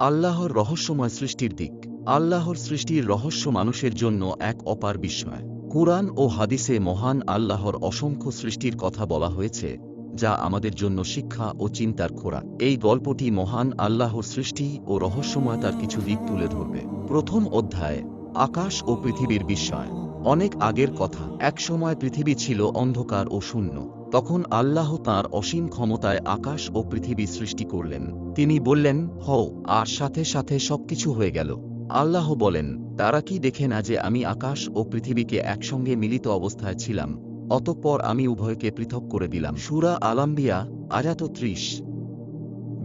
আল্লাহর রহস্যময় সৃষ্টির দিক। আল্লাহর সৃষ্টির রহস্য মানুষের জন্য এক অপার বিস্ময়। কুরআন ও হাদিসে মহান আল্লাহর অসংখ্য সৃষ্টির কথা বলা হয়েছে, যা আমাদের জন্য শিক্ষা ও চিন্তার খোরাক। এই গল্পটি মহান আল্লাহর সৃষ্টি ও রহস্যময়তার কিছু দিক তুলে ধরবে। প্রথম অধ্যায়, আকাশ ও পৃথিবীর বিস্ময়। অনেক আগের কথা। একসময় পৃথিবী ছিল অন্ধকার ও শূন্য। তখন আল্লাহ তাঁর অসীম ক্ষমতায় আকাশ ও পৃথিবী সৃষ্টি করলেন। তিনি বললেন, হও, আর সাথে সাথে সবকিছু হয়ে গেল। আল্লাহ বলেন, তারা কি দেখে না যে আমি আকাশ ও পৃথিবীকে একসঙ্গে মিলিত অবস্থায় ছিলাম? অতঃপর আমি উভয়কে পৃথক করে দিলাম। সুরা আলাম্বিয়া আজাত ত্রিশ।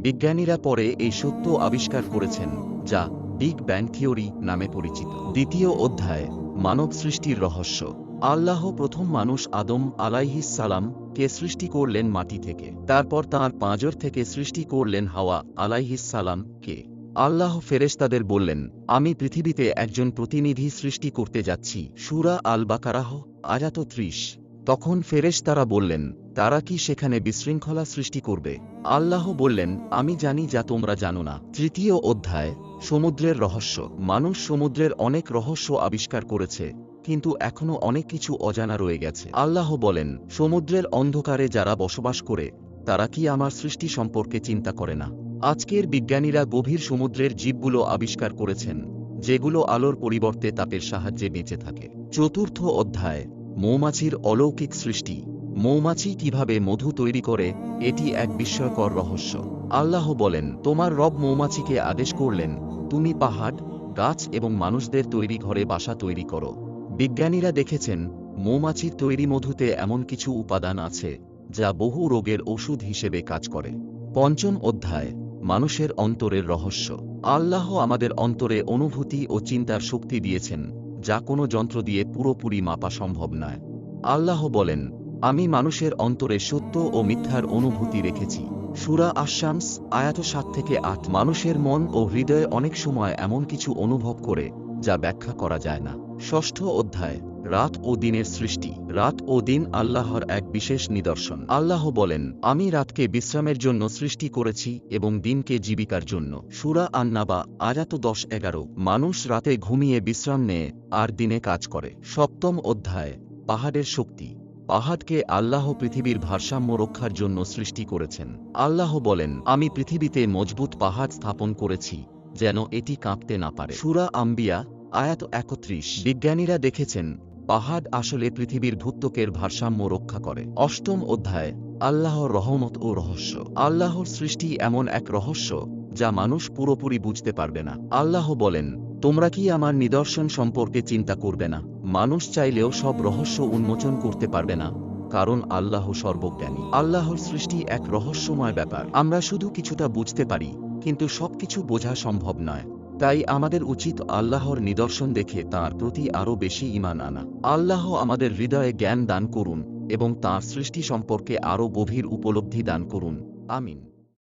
বিজ্ঞানীরা পরে এই সত্য আবিষ্কার করেছেন, যা বিগ ব্যাং থিওরি নামে পরিচিত। দ্বিতীয় অধ্যায় মানব সৃষ্টির রহস্য। আল্লাহ প্রথম মানুষ আদম আলাইহিস সালাম কে সৃষ্টি করলেন মাটি থেকে। তারপর তাঁর পাঁজর থেকে সৃষ্টি করলেন হাওয়া আলাইহিস সালাম কে। আল্লাহ ফেরেশতাদের বললেন, আমি পৃথিবীতে একজন প্রতিনিধি সৃষ্টি করতে যাচ্ছি। সুরা আল বাকারাহ আজাত ত্রিশ। তখন ফেরেশ তারা বললেন, তারা কি সেখানে বিশৃঙ্খলা সৃষ্টি করবে? আল্লাহ বললেন, আমি জানি যা তোমরা জানো না। তৃতীয় অধ্যায়, সমুদ্রের রহস্য। মানুষ সমুদ্রের অনেক রহস্য আবিষ্কার করেছে, কিন্তু এখনও অনেক কিছু অজানা রয়ে গেছে। আল্লাহ বলেন, সমুদ্রের অন্ধকারে যারা বসবাস করে, তারা কি আমার সৃষ্টি সম্পর্কে চিন্তা করে না? আজকের বিজ্ঞানীরা গভীর সমুদ্রের জীবগুলো আবিষ্কার করেছেন, যেগুলো আলোর পরিবর্তে তাপের সাহায্যে বেঁচে থাকে। চতুর্থ অধ্যায় মৌমাছির অলৌকিক সৃষ্টি। মৌমাছি কীভাবে মধু তৈরি করে, এটি এক বিস্ময়কর রহস্য। আল্লাহ বলেন, তোমার রব মৌমাছিকে আদেশ করলেন, তুমি পাহাড়, গাছ এবং মানুষদের তৈরি ঘরে বাসা তৈরি করো। বিজ্ঞানীরা দেখেছেন, মৌমাছির তৈরি মধুতে এমন কিছু উপাদান আছে, যা বহু রোগের ওষুধ হিসেবে কাজ করে। পঞ্চম অধ্যায়, মানুষের অন্তরের রহস্য। আল্লাহ আমাদের অন্তরে অনুভূতি ও চিন্তার শক্তি দিয়েছেন। যা কোনো যন্ত্র দিয়ে পুরোপুরি মাপা সম্ভব নয়। আল্লাহ বলেন, আমি মানুষের অন্তরে সত্য ও মিথ্যার অনুভূতি রেখেছি। সুরা আশামস আয়াত সাত থেকে আট, মানুষের মন ও হৃদয়ে অনেক সময় এমন কিছু অনুভব করে, যা ব্যাখ্যা করা যায় না। ষষ্ঠ অধ্যায় রাত ও দিনের সৃষ্টি। রাত ও দিন আল্লাহর এক বিশেষ নিদর্শন। আল্লাহ বলেন, আমি রাতকে বিশ্রামের জন্য সৃষ্টি করেছি এবং দিনকে জীবিকার জন্য। সুরা আন্নাবা আজাত দশ এগারো। মানুষ রাতে ঘুমিয়ে বিশ্রাম নেয় আর দিনে কাজ করে। সপ্তম অধ্যায়, পাহাড়ের শক্তি। পাহাড়কে আল্লাহ পৃথিবীর ভারসাম্য রক্ষার জন্য সৃষ্টি করেছেন। আল্লাহ বলেন, আমি পৃথিবীতে মজবুত পাহাড় স্থাপন করেছি যেন এটি কাঁপতে না পারে। সুরা আম্বিয়া আয়াত একত্রিশ। বিজ্ঞানীরা দেখেছেন পাহাড় আসলে পৃথিবীর ভূত্বকের ভারসাম্য রক্ষা করে। অষ্টম অধ্যায়, আল্লাহর রহমত ও রহস্য। আল্লাহর সৃষ্টি এমন এক রহস্য যা মানুষ পুরোপুরি বুঝতে পারবে না। আল্লাহ বলেন, তোমরা কি আমার নিদর্শন সম্পর্কে চিন্তা করবে না? মানুষ চাইলেও সব রহস্য উন্মোচন করতে পারবে না, কারণ আল্লাহ সর্বজ্ঞানী। আল্লাহর সৃষ্টি এক রহস্যময় ব্যাপার। আমরা শুধু কিছুটা বুঝতে পারি, কিন্তু সবকিছু বোঝা সম্ভব নয়। তাই আমাদের উচিত আল্লাহর নিদর্শন দেখে তার প্রতি আরও বেশি ইমান আনা। আল্লাহ আমাদের হৃদয়ে জ্ঞান দান করুন এবং তার সৃষ্টি সম্পর্কে আরও গভীর উপলব্ধি দান করুন। আমিন।